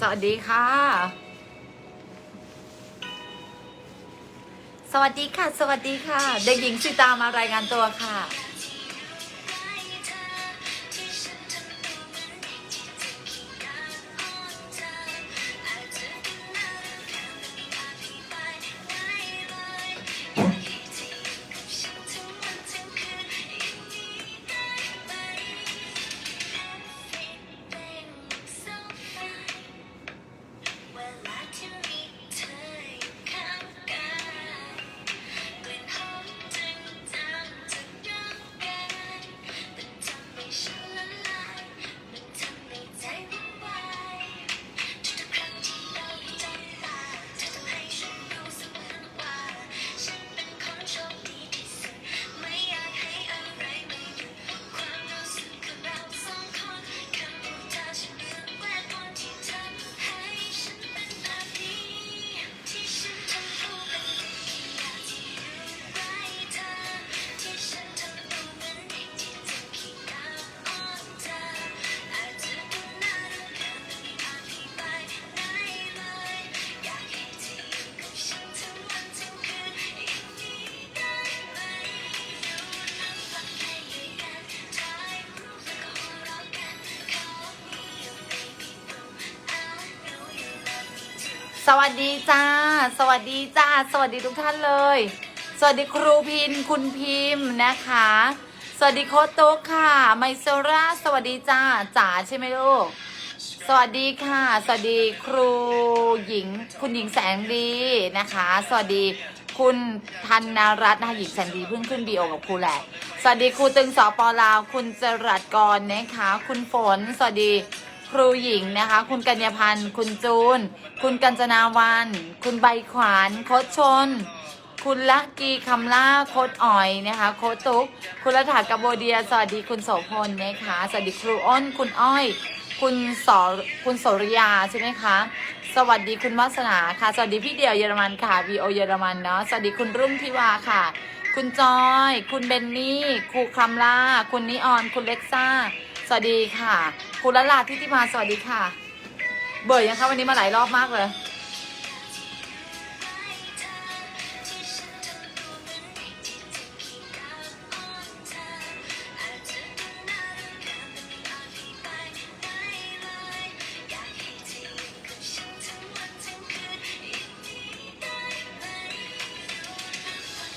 สวัสดีค่ะ สวัสดีค่ะ สวัสดีค่ะ เด็กหญิงสิตามารายงานตัวค่ะ สวัสดีจ้า สวัสดีจ้า สวัสดีทุกท่านเลย สวัสดีครูพินคุณพิมพ์นะคะ สวัสดีโคชตุ๊กค่ะ ไมเซราสวัสดีจ้าจ๋าใช่ไหมลูก สวัสดีค่ะ สวัสดีครูหญิง คุณหญิงแสงดีนะคะ สวัสดีคุณธันนรัตน์นะคะหญิงแสงดีเพิ่งขึ้นบีโอกับครูแหละ สวัสดีครูตึงสอปลาว คุณจรัสกรนะคะ คุณฝน สวัสดี ครูหญิงนะคะ คุณกัญญาพันธ์ คุณจูน คุณกัญจนาวัน คุณใบขวานโคชชน คุณละกีคำล่าโคดอ่อยนะคะ โคดตุ๊ก คุณรัฐากบโบเดีย สวัสดีคุณโสพลนะคะ สวัสดีครูอ้น คุณอ้อย คุณสอคุณโสริยาใช่ไหมคะ สวัสดีคุณวัสนาค่ะ สวัสดีพี่เดียวเยอรมันค่ะ VO เยอรมันเนาะ สวัสดีคุณรุ่งทิวาค่ะ คุณจอย คุณเบนนี่ ครูคำล่า คุณนิออน คุณเล็กซ่า สวัสดีค่ะ คุณละลาทิติมาสวัสดีค่ะ เบื่อยังคะวันนี้มาหลายรอบมากเลย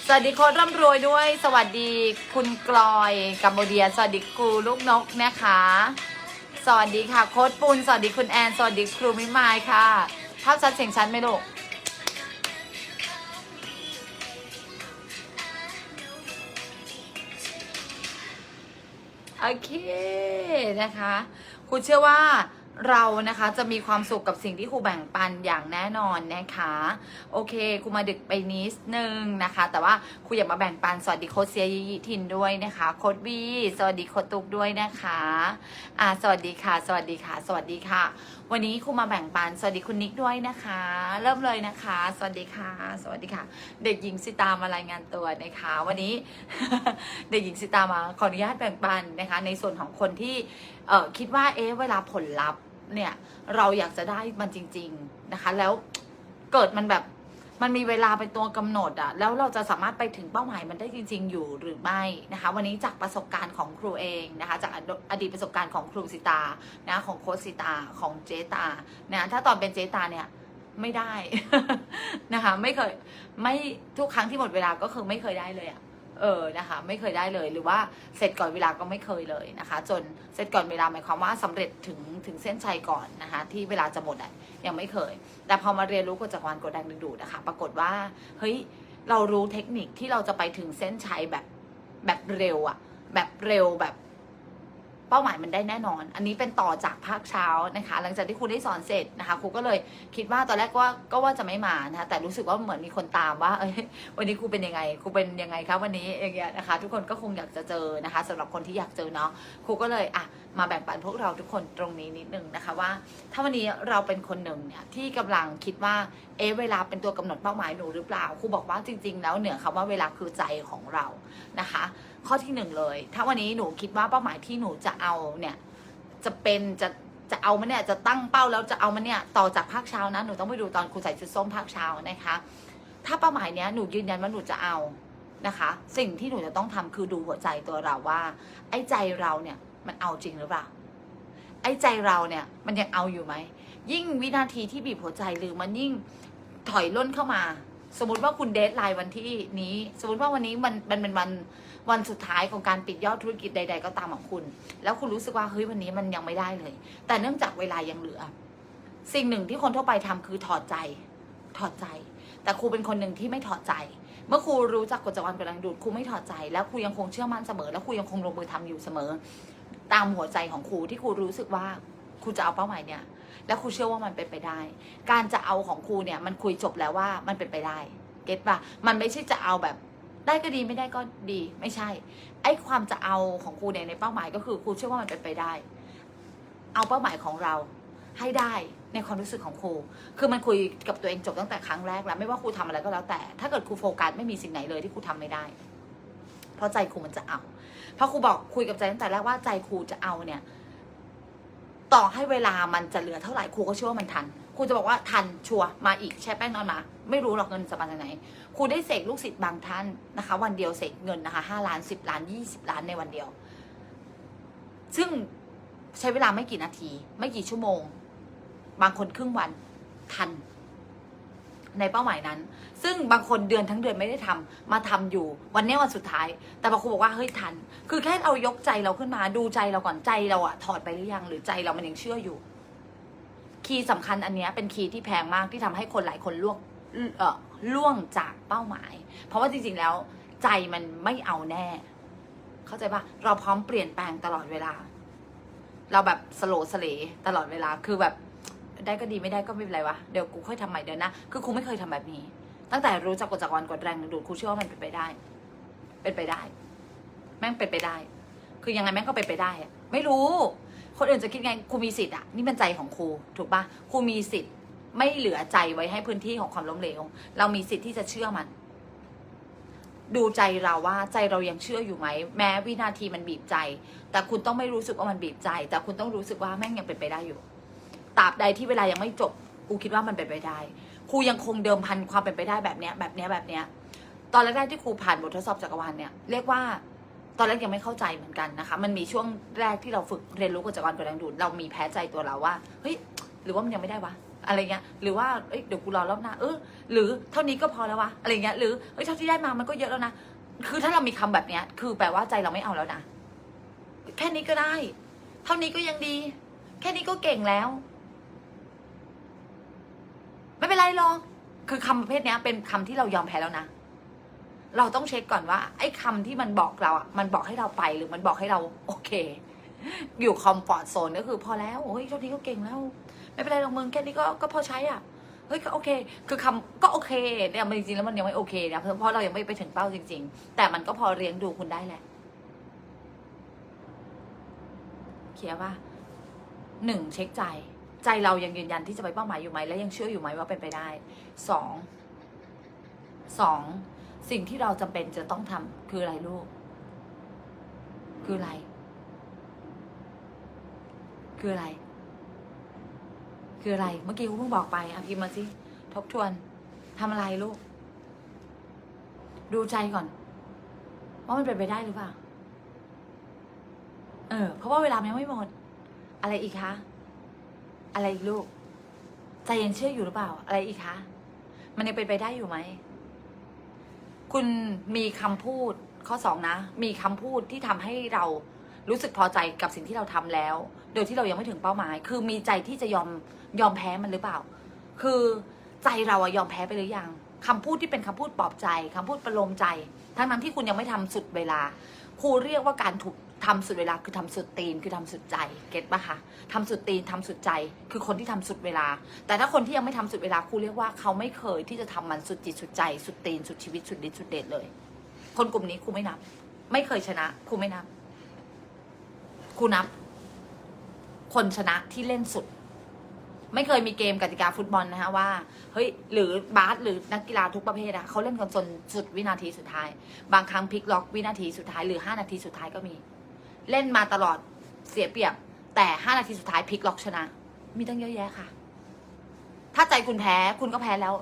สวัสดีโค้ดร่ำรวยด้วย สวัสดีคุณกลอยกัมโบเดีย สวัสดีครูลูกนกนะคะ สวัสดีค่ะโค้ดปูน สวัสดีคุณแอน สวัสดีครูมิมายค่ะ ภาพชัดเสียงชัดไหมลูกโอเคนะคะครูเชื่อว่า เรานะคะจะมีความสุขกับสิ่งที่ครูแบ่งปันอย่างแน่นอนนะคะ โอเคครูมาดึกไปนิดนึงนะคะ แต่ว่าครูอยากมาแบ่งปันสวัสดีโค้ชเซียยิทินด้วยนะคะโค้ดบีสวัสดีโค้ดตุกด้วยนะคะอ่าสวัสดีค่ะ สวัสดีค่ะ สวัสดีค่ะวันนี้ครูมาแบ่งปัน สวัสดีคุณนิกด้วยนะคะ เริ่มเลยนะคะ สวัสดีค่ะ สวัสดีค่ะ เด็กหญิงสิตามารายงานตัวนะคะ วันนี้ เด็กหญิงสิตามาขออนุญาตแบ่งปันนะคะ ในส่วนของคนที่เคิดว่าเอ๊ะเวลาผลลัพธ์เนี่ยเราอยากจะได้มันจริง ๆนะคะ แล้วเกิดมันแบบ มันมีเวลาเป็นตัวกำหนดอะแล้วเราจะสามารถไปถึงเป้าหมายมันได้จริง ๆ อยู่หรือไม่นะคะ วันนี้จากประสบการณ์ของครูเองนะคะ จากอดีตประสบการณ์ของครูสิตานะของโค้ชสิตาของเจตานะถ้าตอนเป็นเจตาเนี่ยไม่ได้นะคะ ไม่เคยไม่ทุกครั้งที่หมดเวลาก็คือไม่เคยได้เลยอะ เออนะคะ ไม่เคยได้เลยหรือว่าเสร็จก่อนเวลาก็ไม่เคยเลยนะคะ จนเสร็จก่อนเวลาหมายความว่าสำเร็จถึงถึงเส้นชัยก่อนนะคะ ที่เวลาจะหมดอะยังไม่เคย แต่พอมาเรียนรู้กฎจักรวาลกดแรงดึงดูดนะคะ ปรากฏว่าเฮ้ยเรารู้เทคนิคที่เราจะไปถึงเส้นชัยแบบแบบเร็วอะแบบเร็วแบบ เป้าหมายมันได้แน่นอน อันนี้เป็นต่อจากภาคเช้านะคะ หลังจากที่ครูได้สอนเสร็จนะคะครูก็เลยคิดว่าตอนแรกว่าก็ว่าจะไม่มานะคะแต่รู้สึกว่าเหมือนมีคนตามว่าเอ้ยวันนี้ครูเป็นยังไงครูเป็นยังไงคะวันนี้อย่างเงี้ยนะคะ ทุกคนก็คงอยากจะเจอนะคะสำหรับคนที่อยากเจอเนาะครูก็เลยอะมาแบ่งปันพวกเราทุกคนตรงนี้นิดนึงนะคะว่า ถ้าวันนี้เราเป็นคนหนึ่งเนี่ยที่กำลังคิดว่าเอเวลาเป็นตัวกำหนดเป้าหมายหนูหรือเปล่าครูบอกว่าจริง ๆ แล้วเหนือคำว่าเวลาคือใจของเรานะคะ ข้อที่หนึ่งเลย ถ้าวันนี้หนูคิดว่าเป้าหมายที่หนูจะเอาเนี่ย จะเป็นจะจะเอามันเนี่ยจะตั้งเป้าแล้วจะเอามันเนี่ยต่อจากภาคเช้านะหนูต้องไปดูตอนครูใส่ชุดส้มภาคเช้านะคะ ถ้าเป้าหมายเนี้ยหนูยืนยันว่าหนูจะเอานะคะ สิ่งที่หนูจะต้องทำคือดูหัวใจตัวเราว่า ไอ้ใจเราเนี่ยมันเอาจริงหรือเปล่าไอ้ใจเราเนี่ยมันยังเอาอยู่ไหมยิ่งวินาทีที่บีบหัวใจหรือมันยิ่งถอยล่นเข้ามา สมมติว่าคุณเดทไลน์วันที่นี้ สมมติว่าวันนี้มันมันเป็นวัน วันสุดท้ายของการปิดยอดธุรกิจใด ๆ ก็ตามของคุณ แล้วคุณรู้สึกว่าเฮ้ยวันนี้มันยังไม่ได้เลย แต่เนื่องจากเวลายังเหลือ สิ่งหนึ่งที่คนทั่วไปทำคือถอดใจ ถอดใจ แต่ครูเป็นคนหนึ่งที่ไม่ถอดใจ เมื่อครูรู้จักกฎจักรวาลกำลังดูดครูไม่ถอดใจแล้วครูยังคงเชื่อมั่นเสมอ แล้วครูยังคงลงมือทำอยู่เสมอ ตามหัวใจของครูที่ครูรู้สึกว่าครูจะเอาเป้าหมายเนี่ย แล้วครูเชื่อว่ามันเป็นไปได้ การจะเอาของครูเนี่ยมันคุยจบแล้วว่ามันเป็นไปได้ เก็ตป่ะ มันไม่ใช่จะเอาแบบ ได้ก็ดีไม่ได้ก็ดีไม่ใช่ ไอ้ความจะเอาของครูเนี่ยในเป้าหมายก็คือครูเชื่อว่ามันเป็นไปได้ เอาเป้าหมายของเราให้ได้ในความรู้สึกของครู คือมันคุยกับตัวเองจบตั้งแต่ครั้งแรกแล้ว ไม่ว่าครูทำอะไรก็แล้วแต่ ถ้าเกิดครูโฟกัสไม่มีสิ่งไหนเลยที่ครูทำไม่ได้ เพราะใจครูมันจะเอา เพราะครูบอกคุยกับใจตั้งแต่แรกว่าใจครูจะเอาเนี่ย ต่อให้เวลามันจะเหลือเท่าไหร่ครูก็เชื่อว่ามันทัน ครูจะบอกว่าทันชัวมาอีกแช่แป้งนอนมา ไม่รู้หรอกเงินจะมาจากไหนครูได้เสกลูกศิษย์บางท่านนะคะ วันเดียวเสกเงินนะคะห้าล้านสิบล้านยี่สิบล้านในวันเดียว ซึ่งใช้เวลาไม่กี่นาที ไม่กี่ชั่วโมง บางคนครึ่งวันทัน ในเป้าหมายนั้น ซึ่งบางคนเดือนทั้งเดือนไม่ได้ทำมาทำอยู่ วันนี้วันสุดท้าย แต่บางคนบอกว่าเฮ้ยทัน คือแค่เอายกใจเราขึ้นมาดูใจเราก่อนใจเราอะถอดไปหรือยังหรือใจเรามันยังเชื่ออยู่ คีย์สำคัญอันนี้เป็นคีย์ที่แพงมากที่ทำให้คนหลายคนล่วงเอ่อล่วงจากเป้าหมาย เพราะว่าจริงๆแล้ว ใจมันไม่เอาแน่ เข้าใจปะเราพร้อมเปลี่ยนแปลงตลอดเวลา เราแบบสโลว์สเลตลอดเวลาคือแบบได้ก็ดีไม่ได้ก็ไม่เป็นไรวะเดี๋ยวกูค่อยทำใหม่เดี๋ยวนะคือครูไม่เคยทำแบบนี้ ตั้งแต่รู้จักกฎจักรวาลกฎแรงดูดครูเชื่อว่ามันเป็นไปได้ เป็นไปได้ แม่งเป็นไปได้ คือยังไงแม่งก็เป็นไปได้ไม่รู้ คนอื่นจะคิดไงครูมีสิทธิ์อะนี่เป็นใจของครูถูกปะครูมีสิทธิ์ไม่เหลือใจไว้ให้พื้นที่ของความล้มเหลว เรามีสิทธิ์ที่จะเชื่อมัน ดูใจเราว่าใจเรายังเชื่ออยู่ไหม แม้วินาทีมันบีบใจ แต่คุณต้องไม่รู้สึกว่ามันบีบใจ แต่คุณต้องรู้สึกว่าแม่งยังเป็นไปได้อยู่ตราบใดที่เวลายังไม่จบกูคิดว่ามันเป็นไปได้ครูยังคงเดิมพันความเป็นไปได้แบบเนี้ยแบบเนี้ยแบบเนี้ยตอนแรกๆที่ครูผ่านบททดสอบจักรวาลเนี่ยเรียกว่า ตอนแรกยังไม่เข้าใจเหมือนกันนะคะ มันมีช่วงแรกที่เราฝึกเรียนรู้กับจักรวาลกดแรงดูดเรามีแพ้ใจตัวเราว่าเฮ้ยหรือว่ามันยังไม่ได้วะอะไรเงี้ยหรือว่าเอ้ยเดี๋ยวกูรอรอบหน้าเออหรือเท่านี้ก็พอแล้ววะอะไรเงี้ยหรือเฮ้ยเท่าที่ได้มามันก็เยอะแล้วนะคือถ้าเรามีคำแบบเนี้ย คือแปลว่าใจเราไม่เอาแล้วนะแค่นี้ก็ได้ เท่านี้ก็ยังดี แค่นี้ก็เก่งแล้ว ไม่เป็นไรหรอกคือคำประเภทนี้เป็นคำที่เรายอมแพ้แล้วนะ เราต้องเช็คก่อนว่า ไอ้คำที่มันบอกเราอะมันบอกให้เราไปหรือมันบอกให้เราโอเค อยู่คอมฟอร์ทโซนก็คือพอแล้วโอ้ยเท่านี้ก็เก่งแล้ว ไม่เป็นไรหรอกมึงแค่นี้ก็ก็พอใช้อะเฮ้ยก็โอเค คือคำก็โอเคเนี่ยมันจริงๆแล้วมันยังไม่โอเคนะเพราะเราะเรายังไม่ไปถึงเป้าจริง ๆ แต่มันก็พอเลี้ยงดูคุณได้แหละเคลียร์ป่ะหนึ่งเช็คใจ ใจเรายังยืนยันที่จะไปเป้าหมายอยู่ไหมและยังเชื่ออยู่ไหมว่าเป็นไปได้สองสอง สิ่งที่เราจำเป็นจะต้องทำคืออะไรลูก คืออะไร คืออะไร คืออะไร เมื่อกี้คุณเพิ่งบอกไปอะพิมพ์มาสิทบทวนทำอะไรลูก ดูใจก่อน ว่ามันเป็นไปได้หรือเปล่า เออ เพราะว่าเวลามันยังไม่หมด อะไรอีกคะ อะไรอีกลูก ใจยังเชื่ออยู่หรือเปล่า อะไรอีกคะ มันยังเป็นไปได้อยู่ไหม คุณมีคำพูดข้อสองนะ มีคำพูดที่ทำให้เรารู้สึกพอใจกับสิ่งที่เราทำแล้ว โดยที่เรายังไม่ถึงเป้าหมาย คือมีใจที่จะยอมยอมแพ้มันหรือเปล่า คือใจเราอะยอมแพ้ไปหรือยังคำพูดที่เป็นคำพูดปลอบใจคำพูดประโลมใจ ทั้งนั้นที่คุณยังไม่ทำสุดเวลาครูเรียกว่าการถูก ทำสุดเวลาคือทำสุดตีนคือทำสุดใจเก็ตปะคะทำสุดตีนทำสุดใจ คือคนที่ทำสุดเวลา แต่ถ้าคนที่ยังไม่ทำสุดเวลาครูเรียกว่าเขาไม่เคยที่จะทำมันสุดจิตสุดใจ สุดตีนสุดชีวิตสุดฤทธิ์สุดเดชเลย คนกลุ่มนี้ครูไม่นับ ไม่เคยชนะครูไม่นับครูนับ คนชนะที่เล่นสุด ไม่เคยมีเกมกติกาฟุตบอลนะคะว่าเฮ้ยหรือบาสหรือนักกีฬาทุกประเภทอะเขาเล่นกันจนสุดวินาทีสุดท้าย บางครั้งพลิกล็อกวินาทีสุดท้ายหรือห้านาทีสุดท้ายก็มี เล่นมาตลอดเสียเปรียบ แต่ห้านาทีสุดท้ายพลิกล็อกชนะ มีตั้งเยอะแยะค่ะ ถ้าใจคุณแพ้คุณก็แพ้แล้ว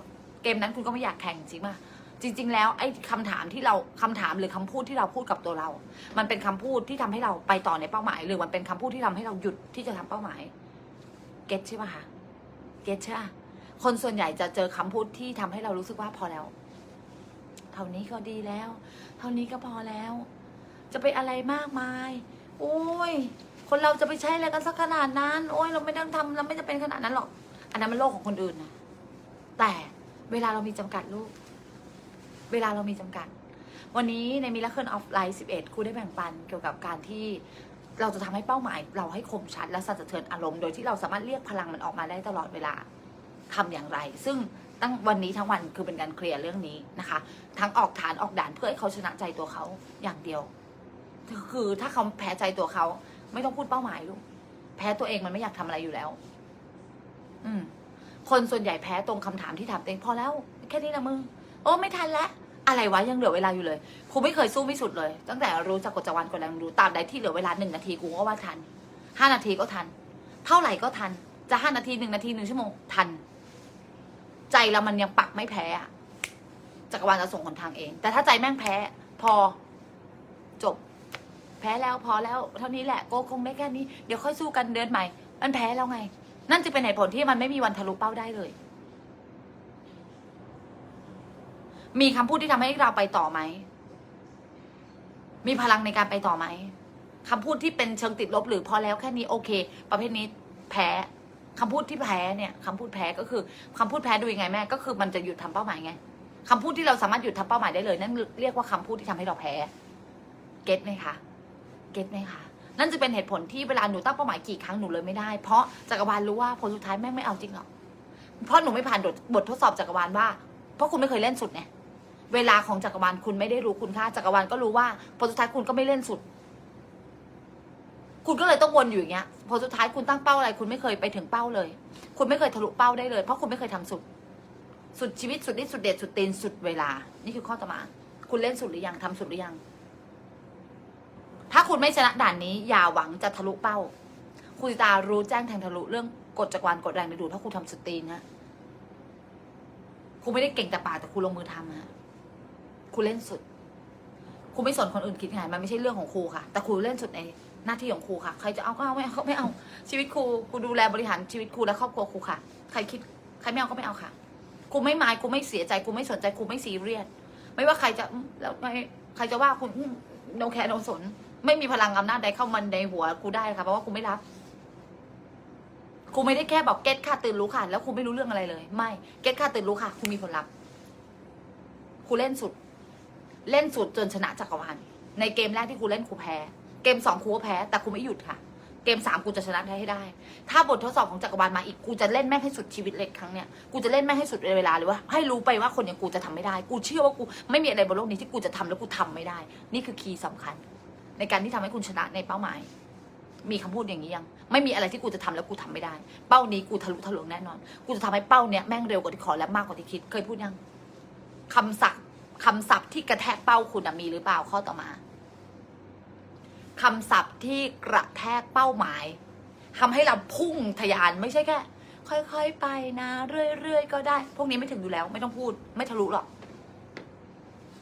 เกมนั้นคุณก็ไม่อยากแข่งจริงป่ะจริง ๆ แล้วไอ้คำถามที่เราคำถามหรือคำพูดที่เราพูดกับตัวเรา มันเป็นคำพูดที่ทำให้เราไปต่อในเป้าหมาย หรือมันเป็นคำพูดที่ทำให้เราหยุดที่จะทำเป้าหมาย เก็ตใช่ป่ะคะเก็ตใช่ป่ะคนส่วนใหญ่จะเจอคำพูดที่ทำให้เรารู้สึกว่าพอแล้ว เท่านี้ก็ดีแล้ว เท่านี้ก็พอแล้ว จะไปอะไรมากมาย โอ้ย คนเราจะไปใช้อะไรกันสักขนาดนั้น โอ้ยเราไม่ต้องทำเราไม่จะเป็นขนาดนั้นหรอก อันนั้นมันโลกของคนอื่นนะ แต่เวลาเรามีจำกัดลูก เวลาเรามีจำกัด วันนี้ใน Miracle of Life 11ครูได้แบ่งปันเกี่ยวกับการที่เราจะทำให้เป้าหมาย เราให้คมชัดและสั่นสะเทือนอารมณ์ โดยที่เราสามารถเรียกพลังมันออกมาได้ตลอดเวลาทำอย่างไร ซึ่งตั้งวันนี้ทั้งวันคือเป็นการเคลียร์เรื่องนี้นะคะ ทั้งออกฐานออกด่านเพื่อให้เขาชนะใจตัวเขาอย่างเดียว คือถ้าเขาแพ้ใจตัวเขา ไม่ต้องพูดเป้าหมายลูกแพ้ตัวเองมันไม่อยากทำอะไรอยู่แล้ว อืม คนส่วนใหญ่แพ้ตรงคำถามที่ถามตัวเองพอแล้ว แค่นี้นะมึงโอ้ไม่ทันแล้วอะไรวะยังเหลือเวลาอยู่เลยครูไม่เคยสู้ไม่สุดเลย ตั้งแต่รู้จักกฎจักรวาลกฎแรงรู้ตามใดที่เหลือเวลาหนึ่งนาทีกูก็ว่าทันห้านาทีก็ทัน เท่าไหร่ก็ทัน จะห้านาทีหนึ่งนาทีหนึ่งชั่วโมงทัน ใจเรามันยังปักไม่แพ้อะจักรวาลจะส่งหนทางเอง แต่ถ้าใจแม่งแพ้ พอจบ แพ้แล้วพอแล้วเท่านี้แหละโกคงได้แค่นี้เดี๋ยวค่อยสู้กันเดือนใหม่ มันแพ้แล้วไง นั่นจึงเป็นเหตุผลที่มันไม่มีวันทะลุเป้าได้เลย มีคำพูดที่ทำให้เราไปต่อไหม มีพลังในการไปต่อไหมคำพูดที่เป็นเชิงติดลบหรือพอแล้วแค่นี้โอเค ประเภทนี้แพ้คำพูดที่แพ้เนี่ยคำพูดแพ้ก็คือคำพูดแพ้ดูยังไงแม่ก็คือมันจะหยุดทำเป้าหมายไงคำพูดที่เราสามารถหยุดทำเป้าหมายได้เลย นั่นเรียกว่าคำพูดที่ทำให้เราแพ้ เก็ตไหมคะ เก็ตไหมคะนั่นจะเป็นเหตุผลที่เวลาหนูตั้งเป้าหมายกี่ครั้งหนูเลยไม่ได้ เพราะจักรวาลรู้ว่าผลสุดท้ายแม่งไม่เอาจริงหรอกเพราะหนูไม่ผ่านบททดสอบจักรวาลว่า เพราะคุณไม่เคยเล่นสุดไงเวลาของจักรวาลคุณไม่ได้รู้คุณค่าจักรวาลก็รู้ว่าผลสุดท้ายคุณก็ไม่เล่นสุด คุณก็เลยต้องวนอยู่อย่างเงี้ยผลสุดท้ายคุณตั้งเป้าอะไร คุณไม่เคยไปถึงเป้าเลย คุณไม่เคยทะลุเป้าได้เลย เพราะคุณไม่เคยทำสุด สุดชีวิตสุดฤทธิ์สุดเด็ดสุดเตีนสุดเวลา นี่คือข้อต่อมา คุณเล่นสุดหรือยังทำสุดหรือยัง ถ้าคุณไม่ชนะด่านนี้ อย่าหวังจะทะลุเป้า คุณตารู้แจ้งแทงทะลุเรื่องกฎจักรวาลกฎแรงดึงดูดถ้าคุณทำสุดตีนนะคุณไม่ได้เก่งแต่ปากแต่คุณลงมือทำฮะคุณเล่นสุด คุณไม่สนคนอื่นคิดไงมันไม่ใช่เรื่องของครูค่ะ แต่ครูเล่นสุดในหน้าที่ของครูค่ะ ใครจะเอาก็เอาไม่เอาก็ไม่เอา ชีวิตครูครูดูแลบริหารชีวิตครูและครอบครัวครูค่ะ ใครคิดใครไม่เอาก็ไม่เอาค่ะครูไม่หมายครูไม่เสียใจครูไม่สนใจครูไม่ซีเรียสไม่ว่าใครจะแล้วไม่ใครจะว่าคุณโนแคร์โนสน ไม่มีพลังอำนาจใดเข้ามันในหัวครูได้ค่ะเพราะว่าครูไม่รับครูไม่ได้แค่บอกเก็ตค่ะตื่นรู้ค่ะ แล้วครูไม่รู้เรื่องอะไรเลย ไม่เก็ตค่ะตื่นรู้ค่ะครูมีผลลัพธ์ครูเล่นสุด เล่นสุดจนชนะจักรวาลในเกมแรกที่ครูเล่นครูแพ้ เกมสองครูก็แพ้ แต่ครูไม่หยุดค่ะ เกมสามกูจะชนะได้ให้ได้ ถ้าบททดสอบของจักรวาลมาอีกกูจะเล่นแม่งให้สุดชีวิตเล็กครั้งเนี้ยกูจะเล่นแม่งให้สุดเวลาเลยว่าให้รู้ไปว่าคนอย่างกูจะทำไม่ได้ กูเชื่อว่ากูไม่มีอะไรบนโลกนี้ที่กูจะทำแล้วกูทำไม่ได้ นี่คือคีย์สำคัญ ในการที่ทำให้คุณชนะในเป้าหมาย มีคำพูดอย่างนี้ยัง ไม่มีอะไรที่กูจะทำแล้วกูทำไม่ได้ เป้านี้กูทะลุทะลวงแน่นอน กูจะทำให้เป้าเนี้ยแม่งเร็วกว่าที่ขอและมากกว่าที่คิด เคยพูดยังคำศัพท์คำศัพท์ที่กระแทกเป้าคุณมีหรือเปล่าข้อต่อมาคำศัพท์ที่กระแทกเป้าหมายทำให้เราพุ่งทะยานไม่ใช่แค่ ค่อยๆไปนะ เรื่อยๆก็ได้ พวกนี้ไม่ถึงอยู่แล้ว ไม่ต้องพูด ไม่ทะลุหรอก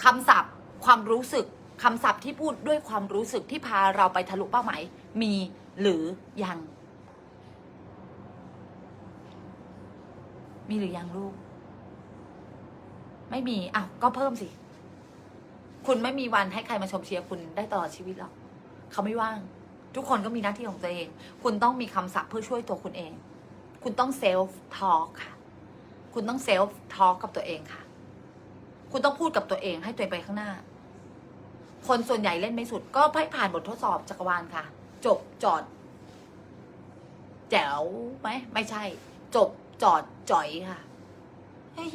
คำศัพท์ ความรู้สึก คำศัพท์ที่พูดด้วยความรู้สึกที่พาเราไปทะลุเป้าหมาย มีหรือยัง มีหรือยังลูก ไม่มีอ้าวก็เพิ่มสิ คุณไม่มีวันให้ใครมาชมเชียร์คุณได้ตลอดชีวิตหรอกเขาไม่ว่าง ทุกคนก็มีหน้าที่ของตัวเอง คุณต้องมีคำศัพท์เพื่อช่วยตัวคุณเอง คุณต้องเซลฟ์ทอ l k ค่ะ คุณต้องเซลฟ์ทอ l k กับตัวเองค่ะ คุณต้องพูดกับตัวเองให้ตัวเองไปข้างหน้า คนส่วนใหญ่เล่นไม่สุด ก็ให้ผ่านบททดสอบจักรวาลค่ะ จบจอด แจ๋วไหมไม่ใช่ จบจอดจ่อยค่ะเฮ้ย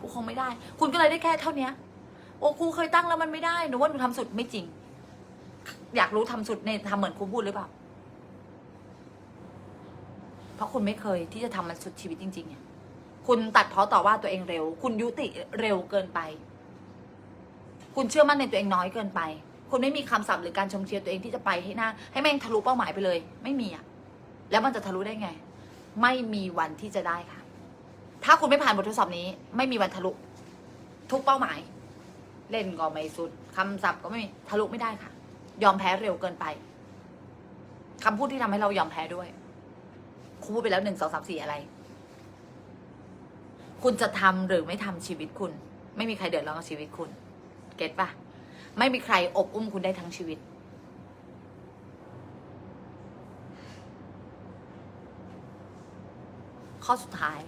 กูคงไม่ได้ คุณก็เลยได้แค่เท่าเนี้ยโอ้ครูเคยตั้งแล้วมันไม่ได้หนูว่าหนูทำสุดไม่จริง อยากรู้ทำสุดในทำเหมือนครูพูดหรือเปล่าเพราะคุณไม่เคยที่จะทำมันสุดชีวิตจริงๆเนี่ยคุณตัดเพาะต่อว่าตัวเองเร็ว คุณยุติเร็วเกินไป คุณเชื่อมั่นในตัวเองน้อยเกินไป คุณไม่มีคำศัพท์หรือการชมเชยร์ตัวเองที่จะไปให้หน้า ให้แม่งทะลุเป้าหมายไปเลย ไม่มีอะแล้วมันจะทะลุได้ไง ไม่มีวันที่จะได้ค่ะ ถ้าคุณไม่ผ่านบททดสอบนี้ ไม่มีวันทะลุ ทุกเป้าหมาย เล่นก็ไม่สุดคำศัพท์ก็ไม่มีทะลุไม่ได้ค่ะ ยอมแพ้เร็วเกินไปคำพูดที่ทำให้เรายอมแพ้ด้วยครูพูดไปแล้วหนึ่งสองสามสี่อะไร คุณจะทำหรือไม่ทำชีวิตคุณ ไม่มีใครเดือดร้อนกับชีวิตคุณ เก็ตปะไม่มีใครอบอุ้มคุณได้ทั้งชีวิต ข้อสุดท้าย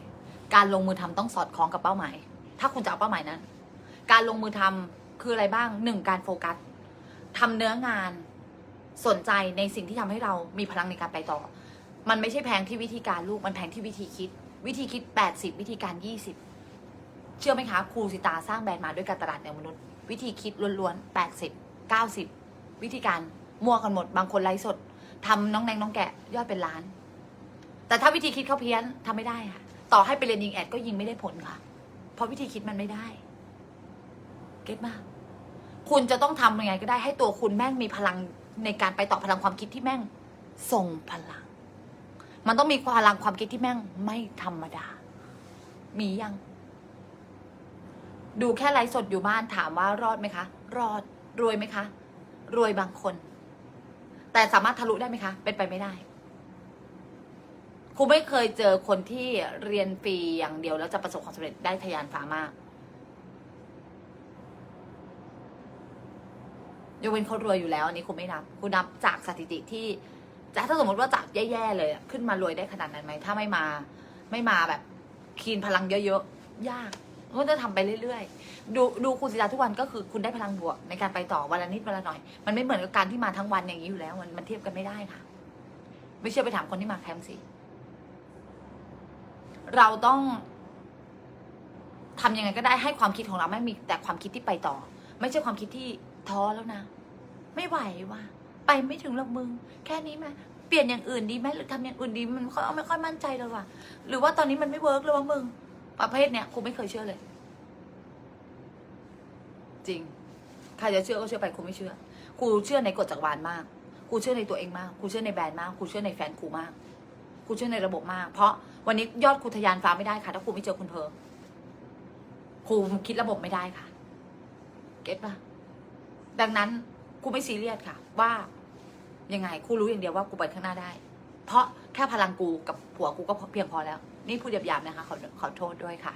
การลงมือทำต้องสอดคล้องกับเป้าหมาย ถ้าคุณจะเอาเป้าหมายนั้น การลงมือทำคืออะไรบ้างหนึ่งการโฟกัสทำเนื้องานสนใจในสิ่งที่ทำให้เรามีพลังในการไปต่อ มันไม่ใช่แพงที่วิธีการลูก มันแพงที่วิธีคิด วิธีคิด 80 วิธีการ 20 เชื่อไหมคะ ครูสิตาสร้างแบรนด์มาด้วยการตลาดแนวมนุษย์ วิธีคิดล้วนๆ80 90วิธีการมั่วกันหมด บางคนไลฟ์สดทำน้องแนงน้องแกะยอดเป็นล้าน แต่ถ้าวิธีคิดเขาเพี้ยนทำไม่ได้ค่ะ ต่อให้ไปเรียนยิงแอดก็ยิงไม่ได้ผลค่ะ เพราะวิธีคิดมันไม่ได้ เก็ตมาก คุณจะต้องทำยังไงก็ได้ให้ตัวคุณแม่งมีพลังในการไปต่อพลังความคิดที่แม่งทรงพลัง มันต้องมีพลังความคิดที่แม่งไม่ธรรมดา มียัง ดูแค่ไลฟ์สดอยู่บ้านถามว่ารอดไหมคะ รอดรวยไหมคะ รวยบางคน แต่สามารถทะลุได้ไหมคะ เป็นไปไม่ได้ครูไม่เคยเจอคนที่เรียนฟรีอย่างเดียวแล้วจะประสบความสำเร็จได้ทะยานฟ้ามากยกเว้นเขารวยอยู่แล้วอันนี้คุณไม่นับคุณนับจากสถิติที่จะถ้าสมมติว่าจากแย่ๆเลยขึ้นมารวยได้ขนาดนั้นไหมถ้าไม่มา ไม่มาแบบคีนพลังเยอะๆยาก ก็จะทำไปเรื่อยๆ ดูดูคุณศิลาทุกวันก็คือคุณได้พลังบวกในการไปต่อวันละนิดวันละหน่อย มันไม่เหมือนกับการที่มาทั้งวันอย่างนี้อยู่แล้ว มันมันเทียบกันไม่ได้ค่ะไม่เชื่อไปถามคนที่มาแคมป์สิ เราต้องทำยังไงก็ได้ให้ความคิดของเราไม่มีแต่ความคิดที่ไปต่อ ไม่ใช่ความคิดที่ท้อแล้วนะ ไม่ไหวว่ะไปไม่ถึงหรอกมึง แค่นี้ไหมเปลี่ยนอย่างอื่นดีไหมหรือทำอย่างอื่นดีมันไม่ค่อยมั่นใจเลยว่ะหรือว่าตอนนี้มันไม่เวิร์กเลยว่ะมึง ประเภทเนี้ยครูไม่เคยเชื่อเลย จริง ใครจะเชื่อก็เชื่อไปครูไม่เชื่อครูเชื่อในกฎจักรวาลมากครูเชื่อในตัวเองมากครูเชื่อในแบรนด์มากครูเชื่อในแฟนครูมากครูเชื่อในระบบมาก เพราะวันนี้ยอดครูทะยานฟ้าไม่ได้ค่ะ ถ้าครูไม่เจอคุณเพอครูคิดระบบไม่ได้ค่ะ เก็ตปะดังนั้นครูไม่ซีเรียสค่ะ ว่ายังไงครูรู้อย่างเดียวว่ากูไปข้างหน้าได้ เพราะแค่พลังกูกับผัวกูก็เพียงพอแล้ว นี่พูดหยาบๆนะคะขอขอโทษด้วยค่ะ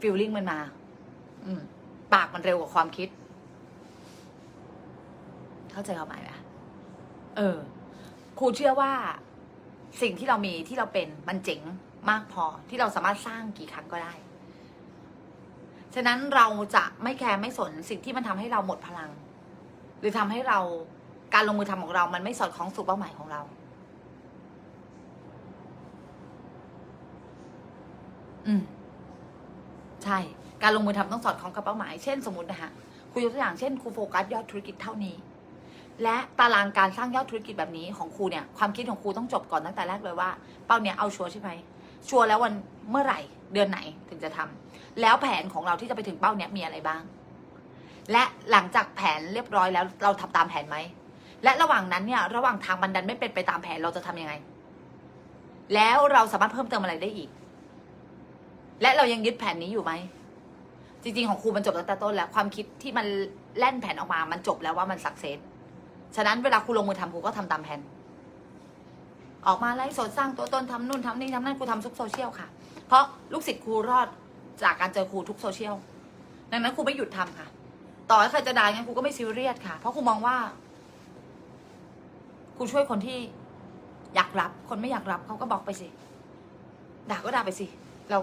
ฟิลลิ่งมันมา อืม ปากมันเร็วกว่าความคิด เข้าใจความหมายไหมเออครูเชื่อว่า สิ่งที่เรามีที่เราเป็นมันเจ๋งมากพอที่เราสามารถสร้างกี่ครั้งก็ได้ ฉะนั้นเราจะไม่แคร์ไม่สนสิ่งที่มันทำให้เราหมดพลัง หรือทำให้เราการลงมือทำของเรา มันไม่สอดคล้องสู่เป้าหมายของเรา อืมใช่ การลงมือทำต้องสอดคล้องกับเป้าหมาย เช่นสมมตินะฮะครูยกตัวอย่างเช่นครูโฟกัสยอดธุรกิจเท่านี้ และตารางการสร้างยอดธุรกิจแบบนี้ของครูเนี่ยความคิดของครูต้องจบก่อนตั้งแต่แรกเลยว่า เป้าเนี่ยเอาชัวร์ใช่ไหมชัวร์แล้ววันเมื่อไหร่เดือนไหนถึงจะทำแล้วแผนของเราที่จะไปถึงเป้าเนี่ยมีอะไรบ้าง และหลังจากแผนเรียบร้อยแล้วเราทำตามแผนไหมและระหว่างนั้นเนี่ยระหว่างทางมันดันไม่เป็นไปตามแผนเราจะทำยังไง แล้วเราสามารถเพิ่มเติมอะไรได้อีก และเรายังยึดแผนนี้อยู่ไหม จริง ๆ ของครูมันจบตั้งแต่ต้นแล้ว ความคิดที่มันแล่นแผนออกมา มันจบแล้วว่ามันสักเซสฉะนั้นเวลาครูลงมือทำครูก็ทำตามแผน ออกมาไลฟ์สดสร้างตัวตนทำนู่นทำนี่ทำนั่นครูทำทุกโซเชียลค่ะ เพราะลูกศิษย์ครูรอดจากการเจอครูทุกโซเชียล ดังนั้นครูไม่หยุดทำค่ะ ต่อให้ใครจะด่างั้นครูก็ไม่ซีเรียสค่ะ เพราะครูมองว่าครูช่วยคนที่อยากรับ คนไม่อยากรับเขาก็บอกไปสิ ด่าก็ด่าไปสิ เรา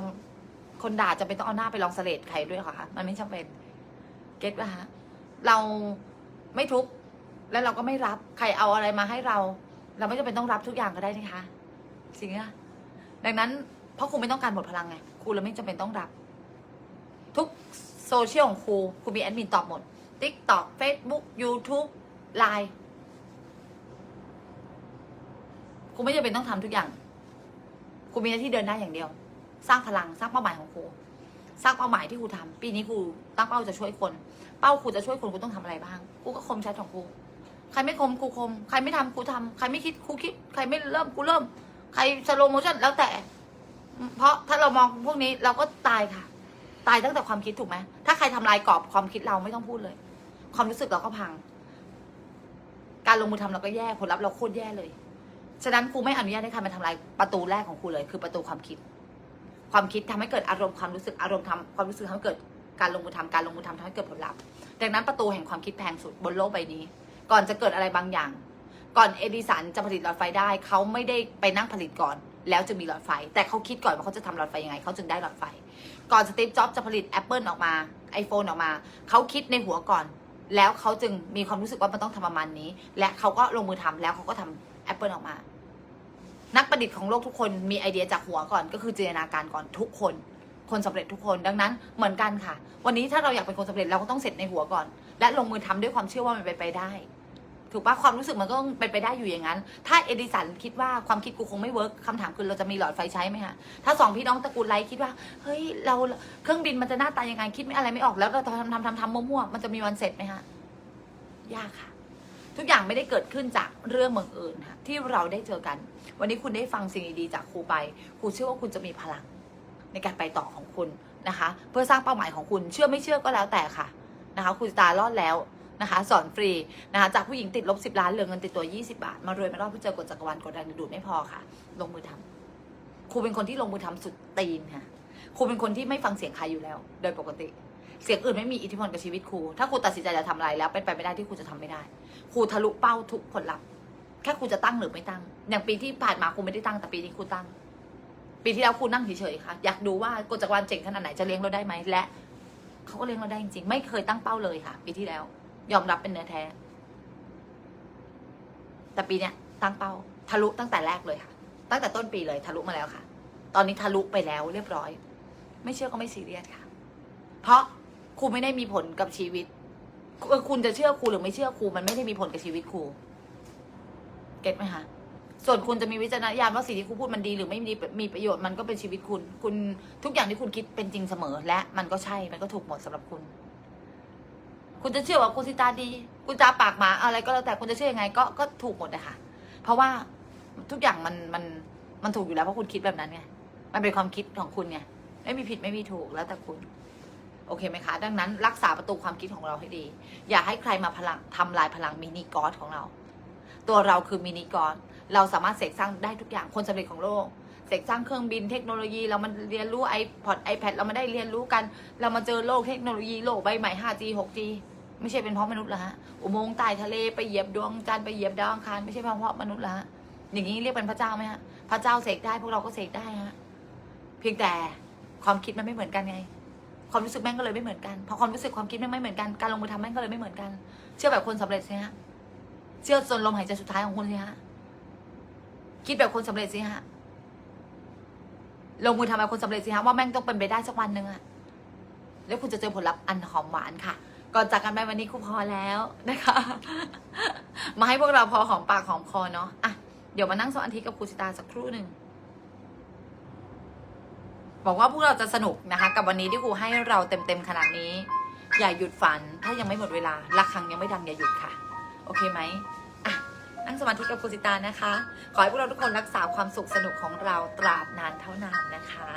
คนด่าจะเป็นต้องเอาหน้าไปลองเสลดใครด้วยเหรอคะมันไม่จำเป็น เก็ตป่ะฮะ เราไม่ทุกข์แล้วเราก็ไม่รับ ใครเอาอะไรมาให้เรา เราไม่จำเป็นต้องรับทุกอย่างก็ได้นะคะจริงอะดังนั้น เพราะครูไม่ต้องการหมดพลังไง ครูเลยไม่จำเป็นต้องรับ ทุกโซเชียลของครู ครูมีแอดมินตอบหมด TikTok Facebook YouTube Line ครูไม่จำเป็นต้องทำทุกอย่าง ครูมีหน้าที่เดินหน้าอย่างเดียว สร้างพลังสร้างเป้าหมายของครูสร้างเป้าหมายที่ครูทำปีนี้ครูตั้งเป้าจะช่วยคน เป้าครูจะช่วยคนครูต้องทำอะไรบ้างครูก็คมชัดของครูใครไม่คมครูคม ใครไม่ทำครูทำใครไม่คิดครูคิด ใครไม่เริ่มครูเริ่ม ใครสโลโมชั่นแล้วแต่ เพราะถ้าเรามองพวกนี้เราก็ตายค่ะ ตายตั้งแต่ความคิดถูกไหมถ้าใครทำลายกรอบความคิดเราไม่ต้องพูดเลย ความรู้สึกเราก็พัง การลงมือทำเราก็แย่ผลลัพธ์เราโคตรแย่เลย ฉะนั้นครูไม่อนุญาตให้ใครมาทำลายประตูแรกของครูเลย คือประตูความคิด ความคิดทำให้เกิดอารมณ์ความรู้สึกอารมณ์ทำความรู้สึกทำให้เกิดการลงมือทำการลงมือทำทำให้เกิดผลลัพธ์ดังนั้นประตูแห่งความคิดแพงสุดบนโลกใบนี้ ก่อนจะเกิดอะไรบางอย่าง ก่อนเอดิสันจะผลิตหลอดไฟได้ เขาไม่ได้ไปนั่งผลิตก่อน แล้วจะมีหลอดไฟ แต่เขาคิดก่อนว่าเขาจะทำหลอดไฟยังไงเขาจึงได้หลอดไฟ ก่อนสตีฟจ็อบส์จะผลิต Apple ออกมา iPhone ออกมา เขาคิดในหัวก่อน แล้วเขาจึงมีความรู้สึกว่ามันต้องทำประมาณนี้ และเขาก็ลงมือทำแล้วเขาก็ทำ Apple ออกมา นักประดิษฐ์ของโลกทุกคนมีไอเดียจากหัวก่อน ก็คือจินตนาการก่อนทุกคน คนสำเร็จทุกคนดังนั้นเหมือนกันค่ะ วันนี้ถ้าเราอยากเป็นคนสำเร็จเราก็ต้องเสร็จในหัวก่อน และลงมือทำด้วยความเชื่อว่ามันเป็นไปได้ ถูกปะความรู้สึกมันก็ต้องเป็นไปได้อยู่อย่างนั้น ถ้าเอดิสันคิดว่าความคิดกูคงไม่เวิร์กคำถามคือเราจะมีหลอดไฟใช้ไหมฮะถ้าสองพี่น้องตระกูลไลท์คิดว่าเฮ้ยเราเครื่องบินมันจะหน้าตายังไงคิดไม่อะไรไม่ออกแล้วเราทำทำทำทำมั่วๆมันจะมีวันเสร็จไหมฮะยากค่ะ ทุกอย่างไม่ได้เกิดขึ้นจากเรื่องบังเอิญค่ะที่เราได้เจอกัน วันนี้คุณได้ฟังสิ่งดีๆจากครูไปครูเชื่อว่าคุณจะมีพลังในการไปต่อของคุณนะคะ เพื่อสร้างเป้าหมายของคุณเชื่อไม่เชื่อก็แล้วแต่ค่ะนะคะคุณตารอดแล้วนะคะ สอนฟรีนะคะจากผู้หญิงติดลบสิบล้านเหลือเงินติดตัว 20 บาท มารวยมารอดเพื่อเจอกฎจักรวาลกดดันดึงดูดไม่พอค่ะ ลงมือทำครูเป็นคนที่ลงมือทำสุดตีนค่ะครูเป็นคนที่ไม่ฟังเสียงใครอยู่แล้ว โดยปกติ เสียงอื่นไม่มีอิทธิพลกับชีวิตครูถ้าครูตัดสินใจจะทำอะไรแล้วเป็นไปไม่ได้ที่ครูจะทำไม่ได้ ครูทะลุเป้าทุกผลลัพธ์แค่ครูจะตั้งหรือไม่ตั้ง อย่างปีที่ผ่านมาครูไม่ได้ตั้งแต่ปีนี้ครูตั้ง ปีที่แล้วครูนั่งเฉยๆค่ะ อยากดูว่ากฎจักรวาลเจ๋งขนาดไหนจะเลี้ยงเราได้ไหมและเขาก็เลี้ยงเราได้จริงๆ ไม่เคยตั้งเป้าเลยค่ะ ปีที่แล้ว ยอมรับเป็นเนื้อแท้ แต่ปีเนี้ยตั้งเป้า ทะลุตั้งแต่แรกเลยค่ะ ตั้งแต่ต้นปีเลยทะลุมาแล้วค่ะ ตอนนี้ทะลุไปแล้วเรียบร้อย ไม่เชื่อก็ไม่ซีเรียสค่ะ เพราะครูไม่ได้มีผลกับชีวิต เออคุณจะเชื่อครูหรือไม่เชื่อครูมันไม่ได้มีผลกับชีวิตครูเก็ตไหมคะส่วนคุณจะมีวิจารณญาณว่าสิ่งที่คุณพูดมันดีหรือไม่ดีมีประโยชน์มันก็เป็นชีวิตคุณ คุณทุกอย่างที่คุณคิดเป็นจริงเสมอ และมันก็ใช่มันก็ถูกหมดสำหรับคุณ คุณจะเชื่อว่าคุณสิตาดี คุณจะปากหมาอะไรก็แล้วแต่คุณจะเชื่อยังไง ก็ก็ถูกหมดนะคะเพราะว่าทุกอย่างมันมันมันถูกอยู่แล้วเพราะคุณคิดแบบนั้นไงมันเป็นความคิดของคุณไงไม่มีผิดไม่มีถูกแล้วแต่คุณ โอเคไหมคะ ดังนั้นรักษาประตูความคิดของเราให้ดี อย่าให้ใครมาพลังทำลายพลังมินิกอสของเรา ตัวเราคือมินิกอสเราสามารถเสกสร้างได้ทุกอย่างคนสำเร็จของโลกเสกสร้างเครื่องบินเทคโนโลยีเรามันเรียนรู้ iPod iPad เรามาได้เรียนรู้กัน เรามาเจอโลกเทคโนโลยีโลกใบใหม่ 5G 6G ไม่ใช่เป็นเพราะมนุษย์ละฮะอุโมงค์ใต้ทะเลไปเหยียบดวงจันทร์ไปเหยียบดาวอังคารไม่ใช่เพราะมนุษย์ละฮะอย่างนี้เรียกเป็นพระเจ้าไหมฮะพระเจ้าเสกได้พวกเราก็เสกได้ฮะเพียงแต่ความคิดมันไม่เหมือนกันไง ความรู้สึกแม่งก็เลยไม่เหมือนกันพอความรู้สึกความคิดแม่งไม่เหมือนกันการลงมือทำแม่งก็เลยไม่เหมือนกัน เชื่อแบบคนสำเร็จสิฮะเชื่อจนลมหายใจสุดท้ายของคุณสิฮะคิดแบบคนสำเร็จสิฮะลงมือทำแบบคนสำเร็จสิฮะว่าแม่งต้องเป็นไปได้สักวันหนึ่งอะแล้วคุณจะเจอผลลัพธ์อันหอมหวานค่ะก่อนจากกันไปวันนี้ครูพอแล้วนะคะ มาให้พวกเราพอหอมปากหอมคอเนาะอะเดี๋ยวมานั่งสมาธิกับครูสิตาสักครู่หนึ่ง บอกว่าพวกเราจะสนุกนะคะ กับวันนี้ที่ครูให้เราเต็มๆขนาดนี้ อย่าหยุดฝันถ้ายังไม่หมดเวลาระฆังยังไม่ดังอย่าหยุดค่ะ โอเคไหมอะนั่งสมาธิกับครูสิตานะคะ ขอให้พวกเราทุกคนรักษาความสุขสนุกของเราตราบนานเท่านานนะคะ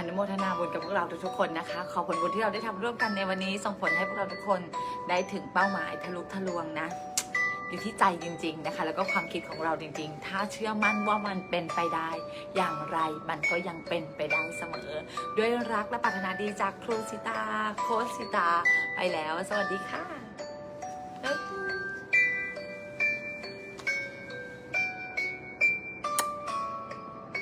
อนุโมทนาบุญกับพวกเราทุกๆคนนะคะ ขอผลบุญที่เราได้ทำร่วมกันในวันนี้ส่งผลให้พวกเราทุกคนได้ถึงเป้าหมายทะลุทะลวงนะ อยู่ที่ใจจริง ๆนะคะ แล้วก็ความคิดของเราจริง ๆ ถ้าเชื่อมั่นว่ามันเป็นไปได้ อย่างไรมันก็ยังเป็นไปได้เสมอ ด้วยรักและปรารถนาดีจากครูสิตาโค้ชสิตาไปแล้ว สวัสดีค่ะ